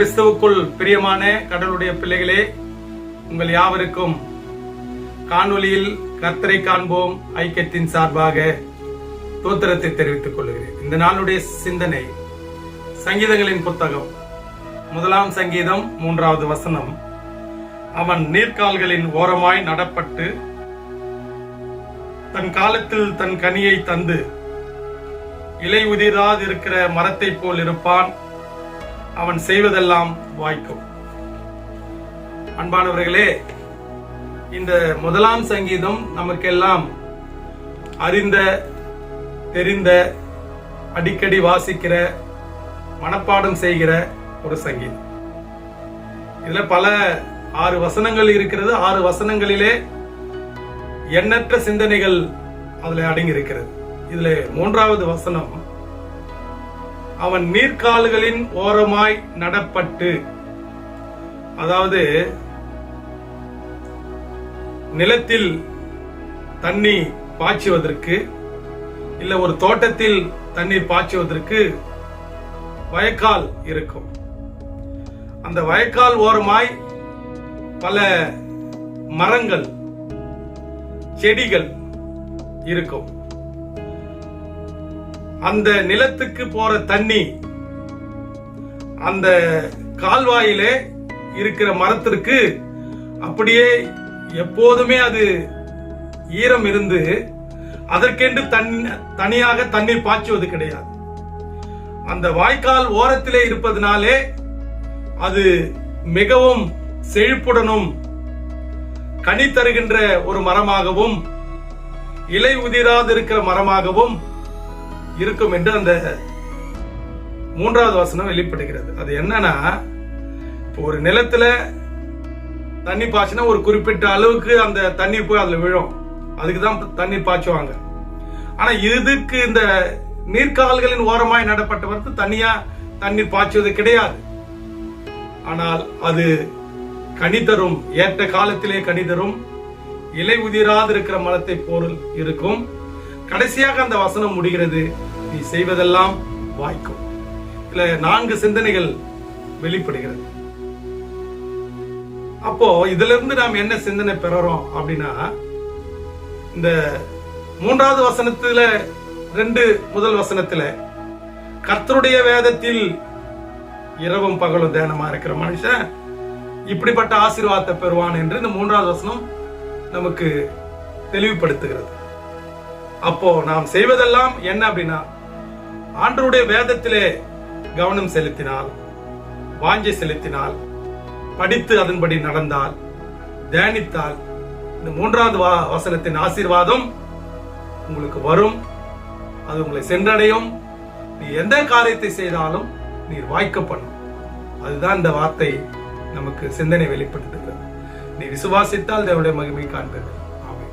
கிறிஸ்துவுக்குள் பிரியமான கடவுளுடைய பிள்ளைகளே உங்கள் யாவருக்கும் காணொளியில் கர்த்தரை காண்போம் ஐக்கியத்தின் சார்பாக தோத்திரத்தை தெரிவித்துக் கொள்கிறேன். இந்த நாளுடைய சிந்தனை சங்கீதங்களின் புத்தகம் முதலாம் சங்கீதம் மூன்றாவது வசனம். அவன் நீர்க்கால்களின் ஓரமாய் நடப்பட்டு தன் காலத்தில் தன் கனியை தந்து இலை உதிராதிருக்கிற மரத்தைப் போல் இருப்பான். அவன் செய்வதெல்லாம் வாய்க்கும். அன்பானவர்களே இந்த முதலாம் சங்கீதம் நமக்கெல்லாம் அறிந்த தெரிந்த அடிக்கடி வாசிக்கிற மனப்பாடம் செய்கிற ஒரு சங்கீதம். இதுல பல ஆறு வசனங்கள் இருக்கிறது. ஆறு வசனங்களிலே எண்ணற்ற சிந்தனைகள் அதுல அடங்கி இருக்கிறது இதுல மூன்றாவது வசனம் அவன் நீர்க்கால்களின் ஓரமாய் நடப்பட்டு அதாவது நிலத்தில் தண்ணி பாய்ச்சுவதற்கு இல்ல ஒரு தோட்டத்தில் தண்ணீர் பாய்ச்சுவதற்கு வயக்கால் இருக்கும். அந்த வயக்கால் ஓரமாய் பல மரங்கள் செடிகள் இருக்கும். அந்த நிலத்துக்கு போற தண்ணி அந்த கால்வாயிலே இருக்கிற மரத்திற்கு அப்படியே எப்போதுமே அது ஈரம் இருந்து அதற்கென்று தன் தனியாக தண்ணீர் பாய்ச்சுவது கிடையாது. அந்த வாய்க்கால் ஓரத்திலே இருப்பதனாலே அது மிகவும் செழிப்புடனும் கனி தருகின்ற ஒரு மரமாகவும் இலை உதிராது இருக்கிற மரமாகவும் இருக்கும் என்று அந்த மூன்றாவது வசனம் வெளிப்படுகிறது. அது என்னன்னா இப்போ ஒரு நிலத்துல தண்ணி பாய்ச்சினா ஒரு குறிப்பிட்ட அளவுக்கு அந்த தண்ணி போய் அதுல விழும். அதுக்கு தான் தண்ணி பாய்ச்சுவாங்க. ஆனா இதுக்கு இந்த நீர்க்கால்களின் ஓரமாய் நடப்பட்டவருக்கு தனியா தண்ணீர் பாய்ச்சுவது கிடையாது. ஆனால் அது கணிதரும் ஏற்ற காலத்திலே கணிதரும் இலை இலை உதிராதிருக்கிற மரத்தை போல் இருக்கும். கடைசியாக அந்த வசனம் முடிகிறது. நீ செய்வதெல்லாம் வாய்க்கும். இதுல நான்கு சிந்தனைகள் வெளிப்படுகிறது. அப்போ இதுல இருந்து நாம் என்ன சிந்தனை பெறறோம் அப்படின்னா இந்த மூன்றாவது வசனத்துல ரெண்டு முதல் வசனத்துல கர்த்தருடைய வேதத்தில் இரவும் பகலும் தியானமா இருக்கிற மனுஷன் இப்படிப்பட்ட ஆசீர்வாதத்தை பெறுவான் என்று இந்த மூன்றாவது வசனம் நமக்கு தெளிவுபடுத்துகிறது. அப்போ நாம் செய்வதெல்லாம் என்ன அப்படின்னா ஆண்டருடைய வேதத்திலே கவனம் செலுத்தினால் வாஞ்சை செலுத்தினால் படித்து அதன்படி நடந்தால் தியானித்தால் இந்த மூன்றாவது வா- வசனத்தின் ஆசீர்வாதம் உங்களுக்கு வரும் அது உங்களை சென்றடையும். நீ எந்த காரியத்தை செய்தாலும் நீர் வாய்க்கப்படும் அதுதான் இந்த வார்த்தை நமக்கு சிந்தனை வெளிப்படுத்துகிறது. நீ விசுவாசித்தால் தேவனுடைய மகிமை காண்பீர்கள். ஆமை